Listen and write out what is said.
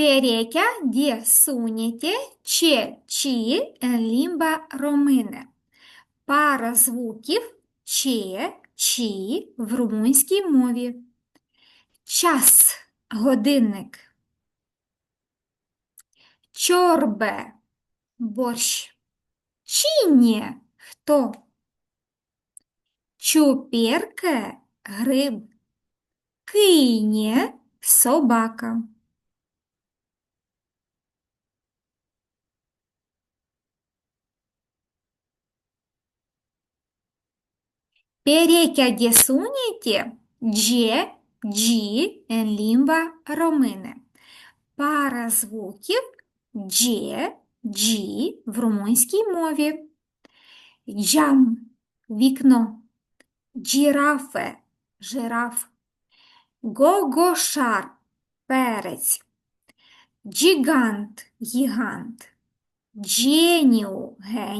Перекя ді суніте че чи лімба ромине. Пара звуків че, чи в румунській мові. Час – годинник. Чорбе – борщ. Чіні – хто? Чупірке – гриб. Кинє – собака. Перекя де суніте дже, джі, en ромине. Пара звуків дже, джі в румунській мові. Джам – вікно. Джірафе – жираф. Гогошар – перець. Джігант – гігант. Дженіу – геній.